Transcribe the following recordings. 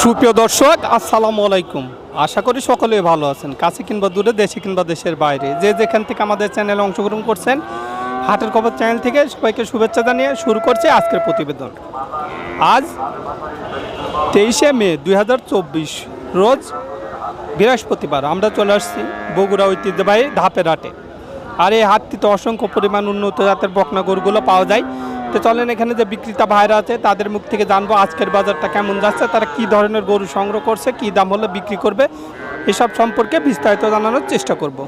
সুপ্রিয় দর্শক, আসসালামু আলাইকুম। আশা করি সকলে ভালো আছেন। কাছে কিংবা দূরে, দেশে কিংবা দেশের বাইরে। যে যেখান থেকে আমাদের চ্যানেলে অংশগ্রহণ করছেন, হাটের খবর চ্যানেল থেকে সবাইকে শুভেচ্ছা জানিয়ে শুরু করছে আজকের প্রতিবেদন। আজ তেইশে মে দুই হাজার চব্বিশ, রোজ বৃহস্পতিবার। আমরা চলে আসছি বগুড়া ঐতিহ্যবাহী ধাপের হাটে। আর এই হাটটিতে অসংখ্য পরিমাণ উন্নত জাতের বকনা গরুগুলো পাওয়া যায়। তো চলেন এখানে যে বিক্রেতা ভাইরা আছে তাদের মুখ থেকে জানব আজকের বাজারটা কেমন যাচ্ছে তারা কি ধরনের গরু সংগ্রহ করছে কি দাম হলে বিক্রি করবে এসব সম্পর্কে বিস্তারিত জানানোর চেষ্টা করব।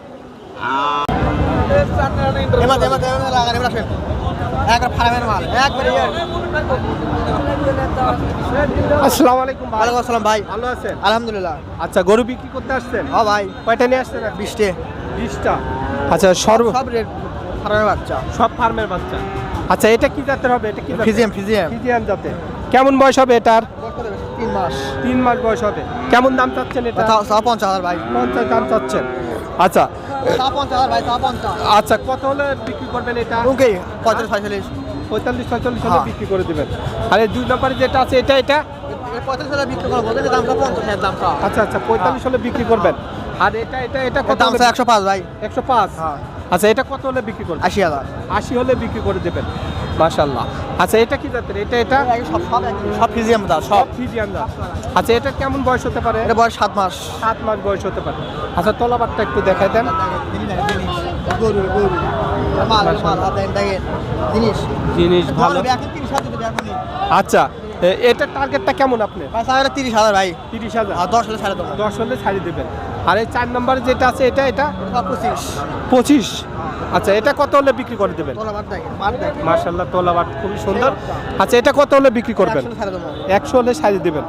আসসালামু আলাইকুম ওয়ালাইকুম আসসালাম ভাই। ভালো আছেন? আলহামদুলিল্লাহ। আচ্ছা গরু বিক্রি করতে আসছেন? হ্যাঁ ভাই। কয়টা নিয়ে আসছেন বৃষ্টি বিশটা। আচ্ছা সর্ব সব রেট ফার্মের বাচ্চা। সব ফার্মের বাচ্চা? আচ্ছা এটা কি জাতের হবে? এটা কি জাতের? ফিজিয়াম ফিজিয়াম। জাতের। কেমন বয়স হবে এটার? তিন মাস। তিন মাস বয়স হবে। কেমন দাম চাচ্ছেন এটা? পঞ্চাশ হাজার ভাই। পঞ্চাশ দাম চাচ্ছেন। আচ্ছা আচ্ছা কত হলে বিক্রি করবেন এটা? ওকে পঁয়তাল্লিশ পঁয়তাল্লিশ পঁয়তাল্লিশ ছয়চল্লিশ হলে হ্যাঁ। বিক্রি করে দিবেন। আর এই দুই নম্বরে যেটা আছে এটা এটা? আচ্ছা আচ্ছা পঁয়তাল্লিশ হলে বিক্রি করবেন। আর এটা এটা এটা কত দামটা একশো পাঁচ ভাই। একশো পাঁচ? হ্যাঁ। আচ্ছা এটা কত হলে বিক্রি করবেন? আশি হাজার। আশি হলে বিক্রি করে দেবেন। মাশাল্লাহ আচ্ছা এটা কি জাতের? এটা এটা? সব সব ফিজিয়াম দাম সব। ফিজিয়ান জাত। আচ্ছা এটা কেমন বয়স হতে পারে? এটা বয়স সাত মাস। সাত মাস বয়স হতে পারে। আচ্ছা তলাবারটা একটু দেখাই দেন। গরু গরু। মাল মাল হাত দেন জিনিস। জিনিস ভালো। আচ্ছা এ- এটার টার্গেটটা কেমন আপনি ভাই সাড়ে তিরিশ হাজার ভাই। তিরিশ হাজার? দশ হলে সাড়ে দশ দশ হলে ছাড়ি দেবেন। আর এই চার নম্বরে যেটা আছে এটা এটা? পঁচিশ। পঁচিশ? আচ্ছা এটা কত হলে বিক্রি করে দেবেন? মার্শাল্লাহ তোলাবাট খুবই সুন্দর। আচ্ছা এটা কত হলে বিক্রি করবেন? একশো সাড়ে হলে শাড়ি দেবেন।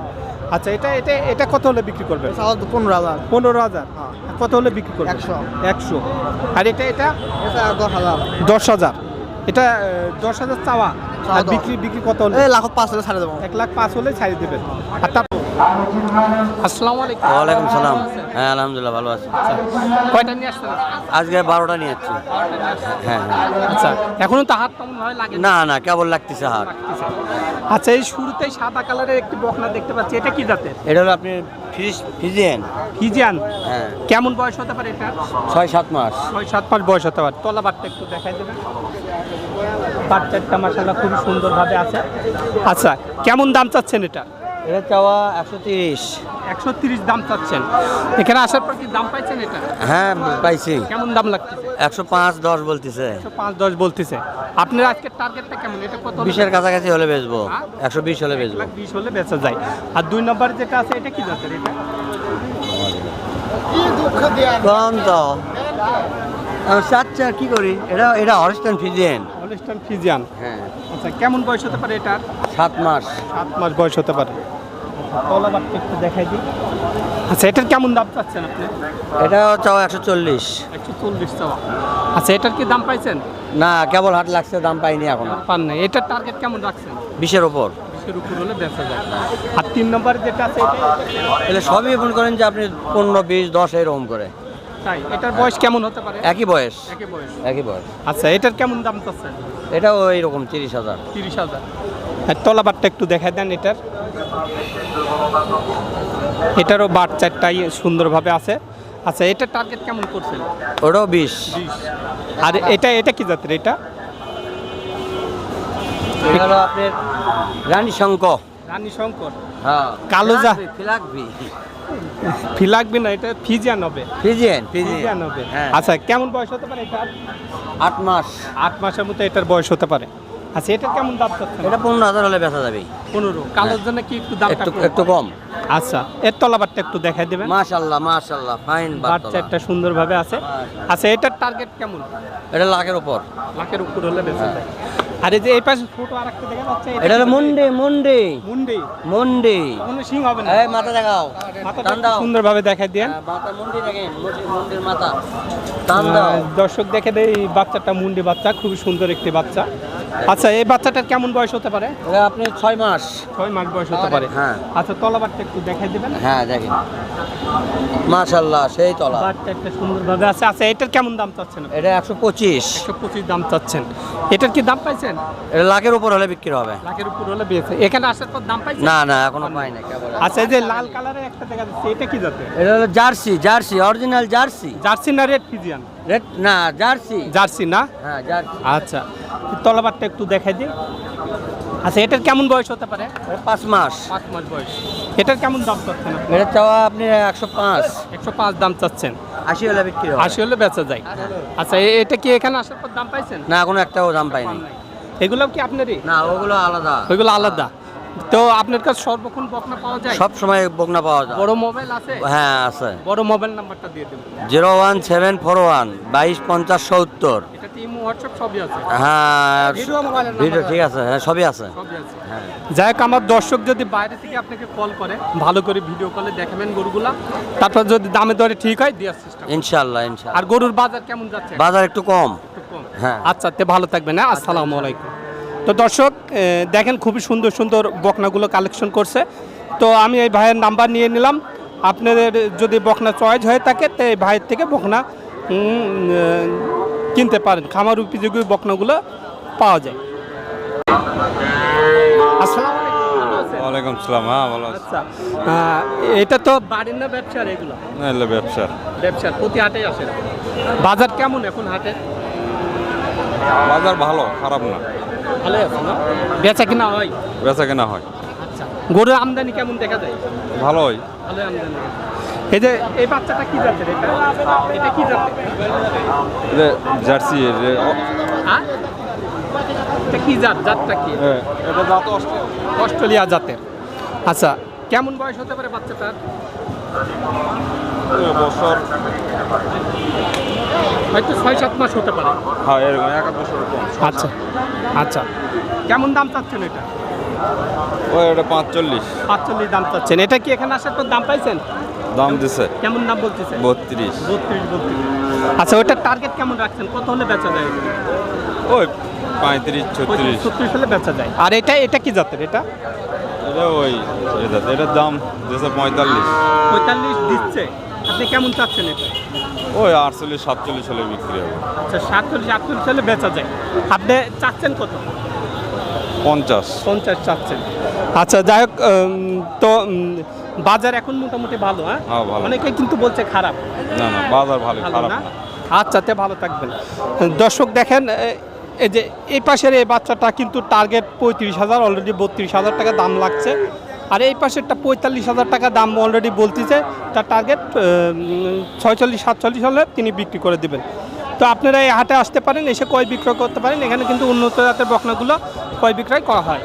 আচ্ছা এটা এটা এটা কত হলে বিক্রি করবেন? পনেরো হাজার। পনেরো হাজার। হ্যাঁ। কত হলে বিক্রি করবেন? একশো। একশো। আর এটা এটা? এটা দশ হাজার। দশ হাজার। এটা দশ হাজার চাওয়া। আর বিক্রি বিক্রি কত হলে? লাখ পাঁচ হলে ছাড়ে দেবো। এক লাখ পাঁচ হলে ছাড়ি দেবেন। আর তার আসসালামু আলাইকুম। ওয়ালাইকুম সালাম। হ্যাঁ আলহামদুলিল্লাহ ভালো আছি। আচ্ছা, কয়টা নিয়ে আসছেন? আজকে বারোটা নিয়ে যাচ্ছি হ্যাঁ হ্যাঁ। আচ্ছা এখনও তো হাত তেমন হয় লাগে না? না কেবল লাগতেছে হাট আচ্ছা এই শুরুতেই সাদা কালারের একটি বকনা দেখতে পাচ্ছি। এটা কি জাতের? এটা হলো আপনি ফিজিয়েন। ফিজিয়ান? হ্যাঁ। কেমন বয়স হতে পারে এটা? ছয় সাত মাস। ছয় সাত মাস বয়স হতে পারে। তলা বাটটা একটু দেখাই দেবেন। বাচ্চাটা মাসাল্লাহ খুবই সুন্দরভাবে আছে। আচ্ছা কেমন দাম চাচ্ছেন এটা? এটা চাওয়া একশো তিরিশ। একশো তিরিশ দাম চাচ্ছেন। এখানে আসার পর কি দাম পাইছেন এটা? হ্যাঁ পাইছি। কেমন দাম লাগতেছে? একশো পাঁচ দশ বলতেছে। একশো পাঁচ দশ বলতেছে। আপনার আজকের টার্গেটটা কেমন? এটা কত বিশের কাছাকাছি হলে বেচবো। হ্যাঁ? একশো বিশ হলে বেচবো। বিশ হলে বেচা যায়। আর দুই নম্বর যেটা আছে এটা কি জাতের এটা? কম তো চাচ্ছা কি করি? এটা এটা অরিস্টান ফিজিয়েন ফিজিয়ান। হ্যাঁ। আচ্ছা কেমন বয়স হতে পারে এটার? সাত মাস। সাত মাস বয়স হতে পারে। একটু দেখাই দিই। আচ্ছা এটার কেমন দাম চাচ্ছেন আপনি? এটা একশো চল্লিশ। একশো চল্লিশ চাওয়া। আচ্ছা এটার কি দাম পাইছেন? না কেবল হাট লাগছে দাম পাইনি এখনও। পান নাই। এটার টার্গেট কেমন রাখছেন? বিশের ওপর। বিশের উপর হলে বেচা যায়। আর তিন নম্বর যেটা আছে এটা? সবই মনে করেন যে আপনি পনেরো বিশ দশ এরকম করে। তাই? এটার বয়স কেমন হতে পারে? একই বয়স। একই বয়স। একই বয়স। আচ্ছা এটার কেমন দাম চাচ্ছেন? এটাও ওই রকম তিরিশ হাজার। তিরিশ হাজার। আর তলাবারটা একটু দেখাই দেন এটার। এটারও বাট চারটাই সুন্দরভাবে আছে। আচ্ছা এটার টার্গেট কেমন করছেন? ওটাও বিশ। আর এটা এটা কি জাতের এটা? এটা হলো আপনার রানী শঙ্ক রানী শঙ্কর। হ্যাঁ। কালো যা- ফিলাকবি ফি লাগবে না এটা ফিজিয়ান হবে। ফিজিয়ান ফিজিয়ান হবে। হ্যাঁ। আচ্ছা কেমন বয়স হতে পারে এটা আট মাস। আট মাসের মতো এটার বয়স হতে পারে। আচ্ছা এটার কেমন দাম চাচ্ছেন? এটা পনেরো হাজার হলে বেচা যাবে। পনেরো কালোর জন্য কি একটু দাম একটু একটু কম। আচ্ছা এর তলাবারটা একটু দেখাই দেবেন। মাশাল্লাহ মাশাল্লাহ ফাইন বাচ্চা একটা সুন্দরভাবে আছে। আচ্ছা এটার টার্গেট কেমন? এটা লাখের উপর। লাখের উপর হলে বেঁচে যায়। আর যে এই পাশে ছোট আর একটা দেখা যাচ্ছে এটা হলো মুন্ডি মুন্ডি। মুন্ডি? মুন্ডি। কোনো সিং হবে না। এই মাথা দেখাও। দাও। সুন্দরভাবে দেখাই দেন। হ্যাঁ, মাথা মুন্ডি দেখেন মুন্ডি- মাথা। দর্শক দেখে দেয় এই বাচ্চাটা মুন্ডি বাচ্চা খুবই সুন্দর একটি বাচ্চা। আচ্ছা এই বাচ্চাটার কেমন বয়স হতে পারে? আপনি ছয় মাস। ছয় মাস বয়স হতে পারে। হ্যাঁ। আচ্ছা তলাবারটা একটু দেখাই দেবেন? হ্যাঁ দেখেন। মাশাল্লাহ সেই তলা। বারটা একটা সুন্দরভাবে আছে। আচ্ছা এটার কেমন দাম চাচ্ছেন এটা একশো পঁচিশ। একশো পঁচিশ দাম চাচ্ছেন। এটার কি দাম পাইছেন? এটা লাখের উপর হলে বিক্রি হবে। লাখের উপর হলে বেঁচে এখানে আসার পর দাম পাইছেন? না না এখনও পাই না কেবল আচ্ছা এই যে লাল কালারের একটা দেখা যাচ্ছে এটা কি যাতে এটা হলো jersey jersey original jersey. Jersey না রেড ফিজিয়ান? রেড না জার্সি। জার্সি না? হ্যাঁ জার্সি। আচ্ছা তলাবারটা একটু দেখাই দিই। আচ্ছা এটার কেমন বয়স হতে পারে? পাঁচ মাস। পাঁচ মাস বয়স। এটার কেমন দাম চাচ্ছেন এটা চাওয়া আপনি একশো পাঁচ। একশো পাঁচ দাম চাচ্ছেন। আশি হলে বিক্রি আশি হলে বেচা যায়। আচ্ছা এ- এটা কি এখানে আসার পর দাম পাইছেন? না কোনো একটাও দাম পাইনি। এগুলো কি আপনারই? না ওগুলো আলাদা। ওইগুলো আলাদা? তো আপনার কাছে সর্বক্ষণ বকনা পাওয়া যায়? সব সময় বকনা পাওয়া যায়। বড় মোবাইল আছে? হ্যাঁ আছে। বড় মোবাইল নাম্বারটা দিয়ে দেবেন। Zero one seven four one বাইশ পঞ্চাশ সত্তর। হ্যাঁ ভিডিও ঠিক আছে হ্যাঁ সবই আছে। হ্যাঁ। যাই হোক আমার দর্শক যদি বাইরে থেকে আপনাকে কল করে ভালো করে ভিডিও কলে দেখাবেন গরুগুলা তারপর যদি দামে দরে ঠিক হয় দেওয়ার চেষ্টা ইনশাল্লাহ ইনশাল্লাহ আর গরুর বাজার কেমন যাচ্ছে? বাজার একটু কম। একটু কম। হ্যাঁ। আচ্ছা তে ভালো থাকবেন হ্যাঁ? আসসালামু আলাইকুম। তো দর্শক দেখেন খুবই সুন্দর সুন্দর বকনাগুলো কালেকশন করছে। তো আমি এই ভাইয়ের নাম্বার নিয়ে নিলাম। আপনাদের যদি বকনা চয়েস হয়ে থাকে তো এই ভাইয়ের থেকে বকনা কিনতে পারেন। খামার উপযোগী বকনাগুলো পাওয়া যায়। আসসালামু? ওয়ালাইকুম সালাম হ্যাঁ ভালো আচ্ছা এটা তো বাড়ির না ব্যবসার এগুলো? না এলে ব্যবসা ব্যবসার প্রতি হাটে আসে বাজার কেমন এখন হাটে? বাজার ভালো খারাপ না। ভালো আছে না? বেচা কিনা হয়? বেচা কেনা হয়। আচ্ছা গরুর আমদানি কেমন দেখা যায়? ভালোই। ভালো আমদানি এই যে এই বাচ্চাটা কি জাতের এটা? এটা কি জাতের? জার্সি হ্যাঁ? এটা কি জাত? জাতটা কি? এটা দাঁত অস্ট্রেলিয়া। অস্ট্রেলিয়া জাতের। আচ্ছা কেমন বয়স হতে পারে বাচ্চাটার? বছর। হয়তো ছয় সাত মাস হতে পারে। হ্যাঁ এরকম এক বছর আচ্ছা আচ্ছা। কেমন দাম চাচ্ছেন এটা? ওই এটা পাঁচচল্লিশ। পাঁচচল্লিশ দাম চাচ্ছেন। এটা কি এখানে আসার পর দাম পাইছেন? দাম দিছে। কেমন দাম বলতেছে? বত্রিশ। বত্রিশ বত্রিশ। আচ্ছা টার্গেট কেমন রাখছেন? কত হলে বেচা যায়? ওই পঁয়ত্রিশ ছত্রিশ। ছত্রিশ হলে বেচা যায়। আর এটা এটা কি জাতের এটা? এটা ওই এটার দাম দিছে পঁয়তাল্লিশ। পঁয়তাল্লিশ দিচ্ছে। আপনি কেমন চাচ্ছেন এটা? ওই আটচল্লিশ সাতচল্লিশ হলে বিক্রি হবে। আচ্ছা সাতচল্লিশ আটচল্লিশ হলে বেচা যায়। আপনি চাচ্ছেন কত? পঞ্চাশ। পঞ্চাশ চাচ্ছেন। আচ্ছা যাই হোক তো বাজার এখন মোটামুটি ভালো হ্যাঁ? হ্যাঁ। অনেকে কিন্তু বলছে খারাপ। না না বাজার ভালো খারাপ না? না। আচ্ছা তে ভালো থাকবেন। দর্শক দেখেন এই যে এই পাশের এই বাচ্চাটা কিন্তু টার্গেট পঁয়ত্রিশ হাজার অলরেডি বত্রিশ হাজার টাকা দাম লাগছে। আর এই পাশেরটা পঁয়তাল্লিশ হাজার টাকা দাম অলরেডি বলতেছে। তার টার্গেট ছয়চল্লিশ, সাতচল্লিশ হলে তিনি বিক্রি করে দেবেন। তো আপনারা এই হাটে আসতে পারেন, এসে কয় বিক্রয় করতে পারেন। এখানে কিন্তু উন্নত জাতের বকনাগুলো কয় বিক্রয় করা হয়।